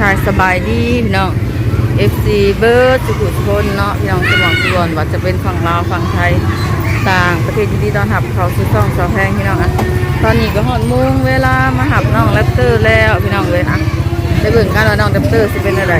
ค่ะสบายดีพี่น้อง FC เบิร์ดสุขุมชนเนาะพี่น้องสมองส่วนว่าจะเป็นฝั่งลาวฝั่งไทยต่างประเทศยินดีต้อนรับเขาสู่ช่องสาวแพงพี่น้องอะตอนนี้ก็หอนมุงเวลามาหับน้องแรปเตอร์แล้วพี่น้องเลยอะได้เบิ่งกันว่าน้องแรปเตอร์สิเป็นอะไร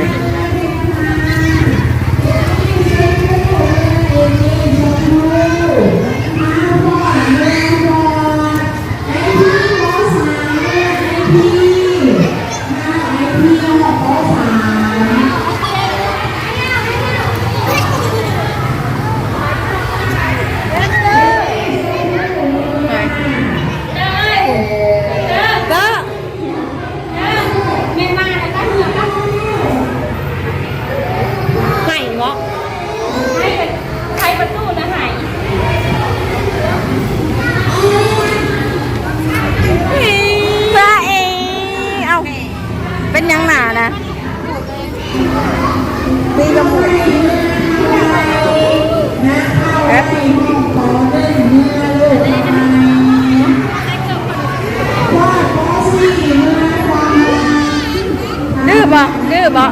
บ่ดื้อบ่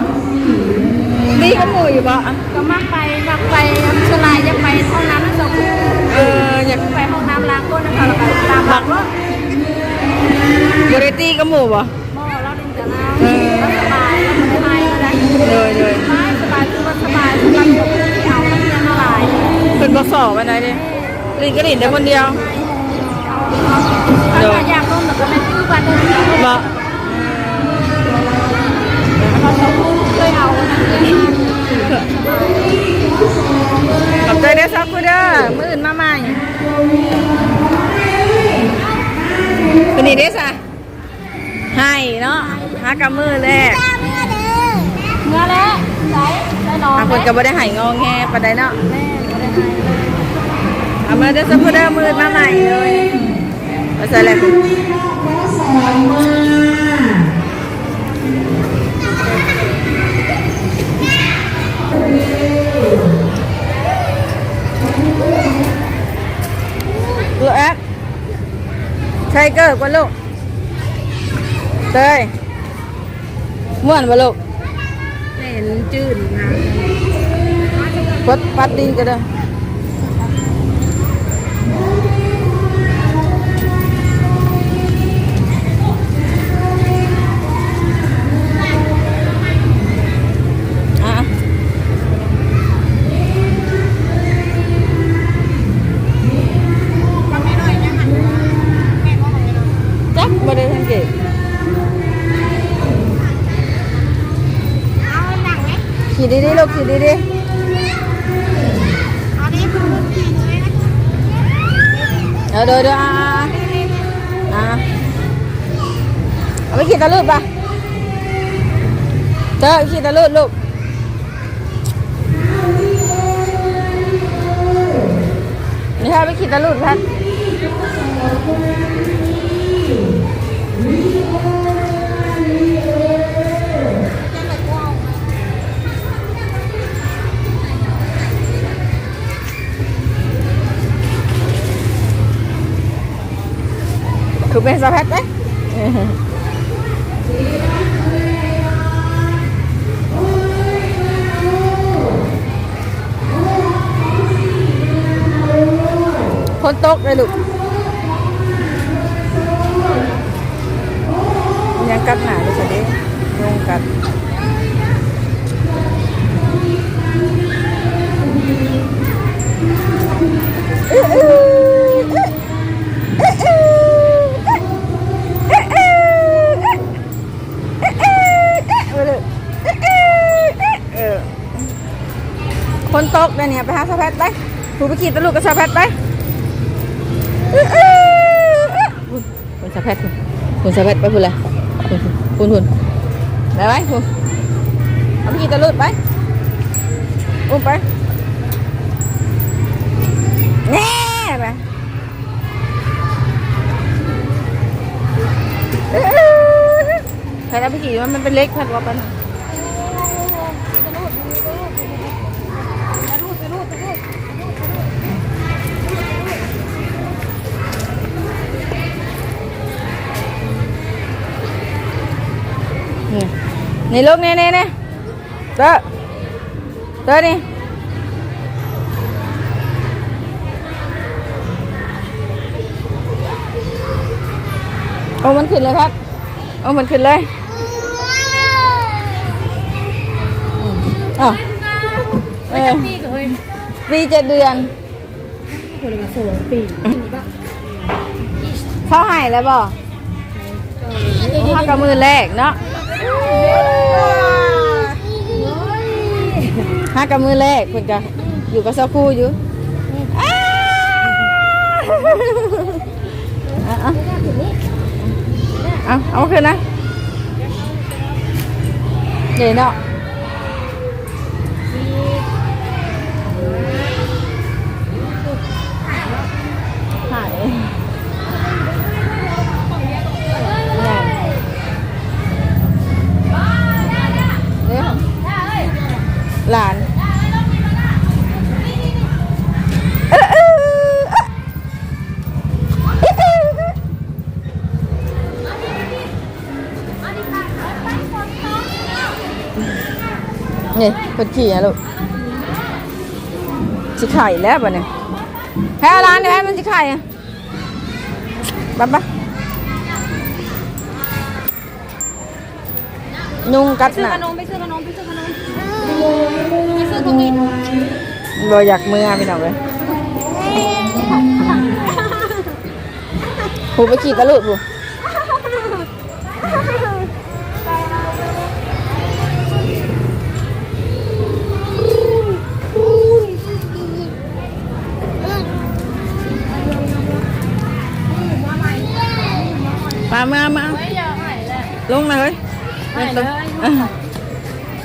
ตีกระหมูอยู่บ่ก็มักไปมักไปสลายจะไปห้องน้ำนั่นสองเอออยากไปห้องน้ำล้างก้นนะคะแล้วก็ตามหลักรถบริตีกระหมูบ่หม้อเราดึงจะน้ำสบายแล้วไม่ได้อะไรเลยเลยไม่สบายคือว่าสบายสบายกับที่เอาแล้วยังละลายเป็นบอสอบไปไหนดิลินก็ลินแต่คนเดียวถ้าอยากร่มแต่ก็ไม่คือวันนึงบ่เร ขอบใจเด้อซักกูเด้อมื้ออื่นมาใหม่คนนี้เด้อซะให้เนาะหากับมือแรกเมื่อแล้วใส่ใส่นอนบางคนก็บ่ได้ให้งอแงปานใดเนาะแม่ก็ได้ให้เอามาเด้อซักกูเด้อมื้ออื่นมาใหม่เลยเอาใส่อะไลูกแอ๊กใช่เกิดกว่าลูกเตยม่วนบ่ลูกเห็นจืดนะปัดปัดดีก็ได้ ขี่ดีๆลูกขี่ดีเอาดิคุณขี่เลยนะๆเดี๋ยวเดี๋ยวอะเอาไปขี่ตะลุดปะเจ้าขี่ตะลุดลูกนี่ค่ะไปขี่ตะลุดพันสะพัด Kupesa hết đấy. Con tốt đây lục Nhà cắt nào đi cho đấy, Nhung cắt. กเลยเนี่ยไปหาสะแพทไปผูไปขี่ตะลุกกับสะแพทไปคุณสะแพทคุณสะแพทไปคุณเลยคุณคุณไปไหมคุณเอาไปขี่ตะลุกไปอุ้มไปแน่ไปใครเอาไปขี่มันมันเป็นเล็กพันว่าปันนี่ นี่ลูกนี่นี่นี่เด้เด้นี่โอ้มันขึ้นเลยครับโอ้มันขึ้นเลยอ๋อเออปีเจ็ดเดือนคนละสองปีเข้าหายแล้วบ่เขากับมือแรกเนาะ ห้ากับมือแรกคุณจะอยู่กับเซาคู่อยู่อ้าเอาเอาเอาเอาขึ้นนะเดี๋ยวเนาะ คนขี่อะลูกสิไข่แล้วป่ะเนี่ยแพ้ร้านเนี่ยแพ้มันสิไข่อะบ๊ะบ๊ะนุ่งกัดซื้อหนาขนมไปซื้อขนมไปซื้อขนมไปซื้อตรงนี้บ่อยากมือพี่น้องเลยผูไปขี่ตะลุดบุ มามามาลงเลยเฮ้ย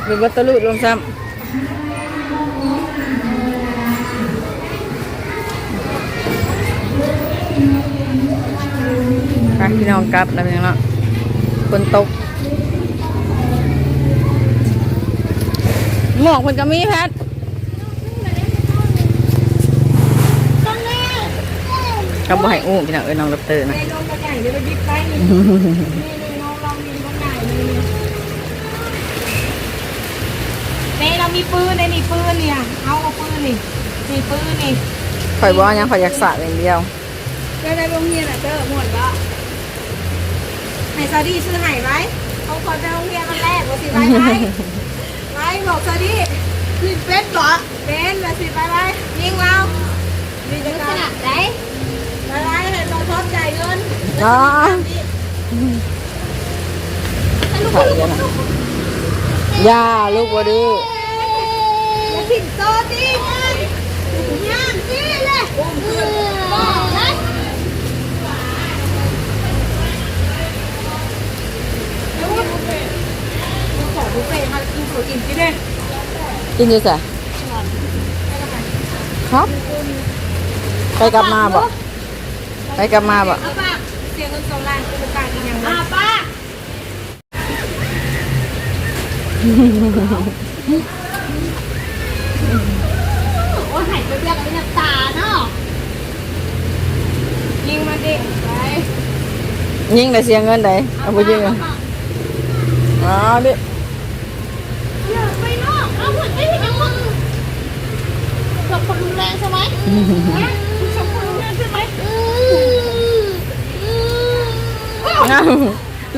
เป็นบัตรลุดลงซ้ำค่ะพี่น้องกลับแล้วพี่น้องเนาะฝนตกหมอกมันก็มีแพทก็บ่ให้อู้พี่น้องเอ้ยน้องรับเตอร์นะ ไอ้ลงกระใหญ่เดี๋ยวไปยิบไปนี่นี่นี่น้องลองยิงกระใหญ่นี่เต้เรามีปืนในนี่ปืนเนี่ยเอาเอาปืนนี่นี่ปืนนี่ข่อยบอกว่ายังข่อยอยากสระอย่างเดียวเจ้าได้โรงเรียนอะเจ้าหมดละให้ซาดี้ซื้อให้ไว้เขาขอไปโรงเรียนวันแรกว่าสิไว้ไว้ไว้บอกซาดี้นี่เป็นเหรอเป็นมาสิไปไว้ยิงเราดีจังขนาดไหนไปไว้ ให้ลงทดจ่ายเงินเนาะข่อยกันนะย่าลูกบ่ดื้ออย่าผิดโตดิย่างสิเลยบอกนะขอบุฟเฟ่ต์มากินตัวกินสิเด้กินอยู่สะครับ ไปกลับมาบ่ ไปกลับมาบ่เอาป้าเสียเงินสองล้านคือการกินอย่างนั้นป้าโอ้หายไปเรียกกันเป็นตาเนาะยิงมาดิไปยิงได้เสียเงินได้เอาไปยิงอะอ๋อดิอย่าไปนอกเอาหมดไม่เห็นยังมึงกับคนรุนแรงใช่ไหม อ้าว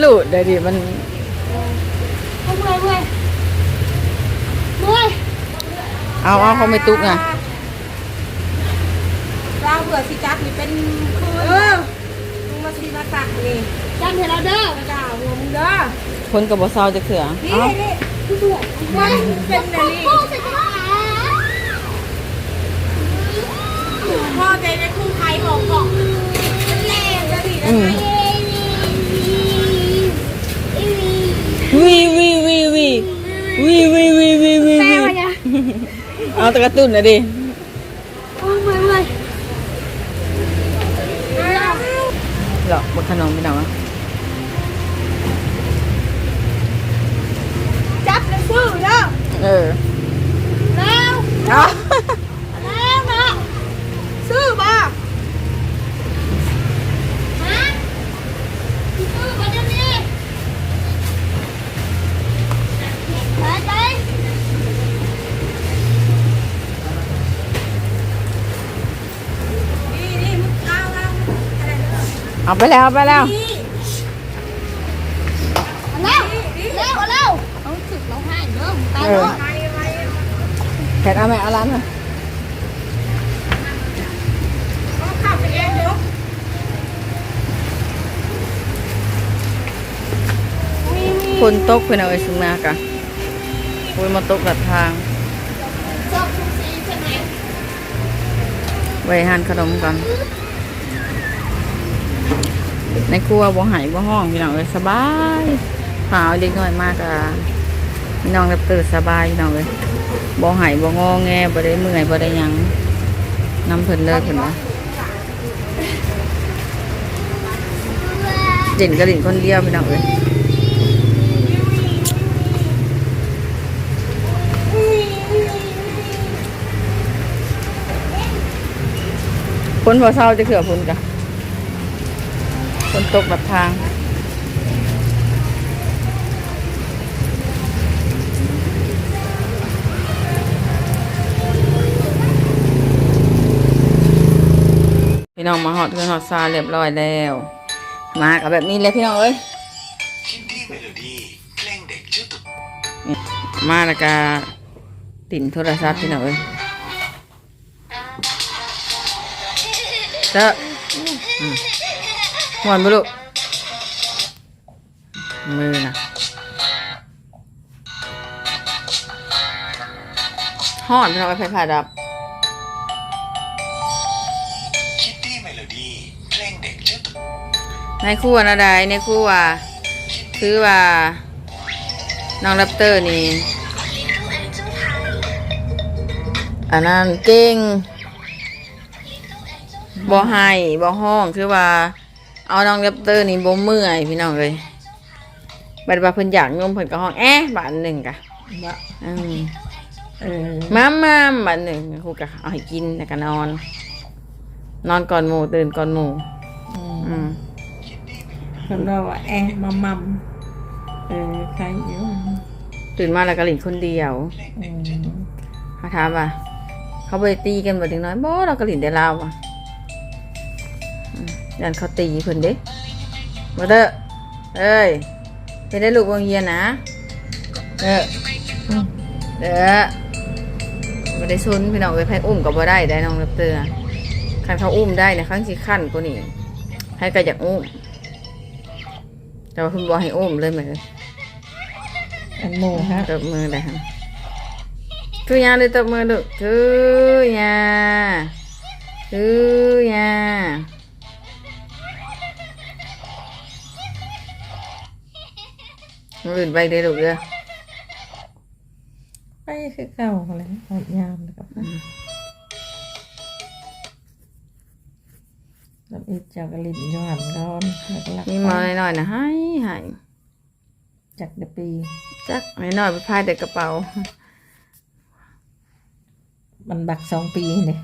ลูดได้ดิมันเอาเมื่อยเมื่อยเมื่อยเอาเอาเขาไม่ตุกไงเราเบื่อสิจักนี่เป็นคืนเออมึงมาสีมาตักนี่จำเถอะเราเด้อมาด่าหัวมึงเด้อคนกับบ่เศร้าจะเถื่อนี่เอานี่คือสวยว้ายเป็นนาลีพ่อ เอาตะกระตุ้นหน่อยดิโอ้ยเมื่อยเมื่อยหรอกบนขนมพี่น้องอะจับเลยซื้อเด้อเออแล้ว เอา เอาไปแล้วเอาไปแล้วแล้วแล้วแล้วเอาสึกเราให้เด้อไปเอเด้ออแพทเอาไหมเอาร้านมาข้าวไปเองเด้อคนตกเพื่อนเอาไอ้ซึงมากะคุยมาตกหลัดทางไว้หันขนมก่อน ในครัวบ่หายบ่ห้องพี่น้องเลยสบายขาวเล็กน้อยมากอะพี่น้องรับตื่นสบายพี่น้องเลยบ่หายบ่งอแงบ่ได้เมื่อยบ่ได้ยังน้ำเพิ่นเลิกเพิ่นว่าเด่นกระดิ่นคนเดียวพี่น้องเลยฝนบ่เศร้าจะเขือฝนกะ ฝนตกแบบทาง พี่น้องมาหอดเพื่อนหอดซาเรียบร้อยแล้ว มากับแบบนี้เลยพี่น้องเอ้ยคิดดีเมโลดี้เพลงเด็กชื่อตุ๊กมาแล้วก็ติ่นโทรศัพท์พี่น้องเอ้ยเจ้า มหวานบุลุมือนะหอดพี่น้องไปไฟผ่าดับคิดเพลงเด็กชื่อตุ๊กในครู่นะใดในครู่ว่าคือว่า น้องแรปเตอร์นี่อันนั้นเก่งบ่ให้บ่ห้องคือว่า เอาน้องแรปเตอร์นี่บ่เมื่อยพี่น้องเลยบัดว่าเพิ่นอยากนมเพิ่นก็ห้องแอะบาทหนึ่งกะบะอืมเออมามาบาทหนึ่งครูก็เอาให้กินแล้วก็นอน นอนก่อนหมู่ตื่นก่อนหมู่อืมคนเราว่าแอะมัมมัมเออใครอยู่ตื่นมาแล้วก็หลินคนเดียวอืมเขาถามว่าเขาไปตีกันบ่ถึงน้อยบ่เราก็หลินได้ลาวอะอืม ยันเขาตีเพิ่นเด้บ่เด้อเอ้ยไปได้ลูกโรงเรียนนะเด้ออืมเด้อบ่ได้ซุนพี่น้องไปแพทย์อุ้มก็บ่ได้ได้น้องรับเตือคันเขาอุ้มได้เนี่ยครั้งสิขั้นกว่านี้ให้ก็อยากอุ้มแต่ว่าเพิ่นบ่ให้อุ้มเลยแม่เอ้ยอันโมฮะตบมือเลยฮะคือยาเลยตบมือลูกคือยาคือยา มืออื่นไปเลยลูกเด้อไปคือเก่าเลยหอดยามแล้วกับแล้วอีกจากกระลิบยอดร้อนแล้วก็ลักมีหมอน้อยๆนะให้ให้จากเดปีจักน้อยๆไปพายแต่กระเป๋า มันบักสองปีเนี่ย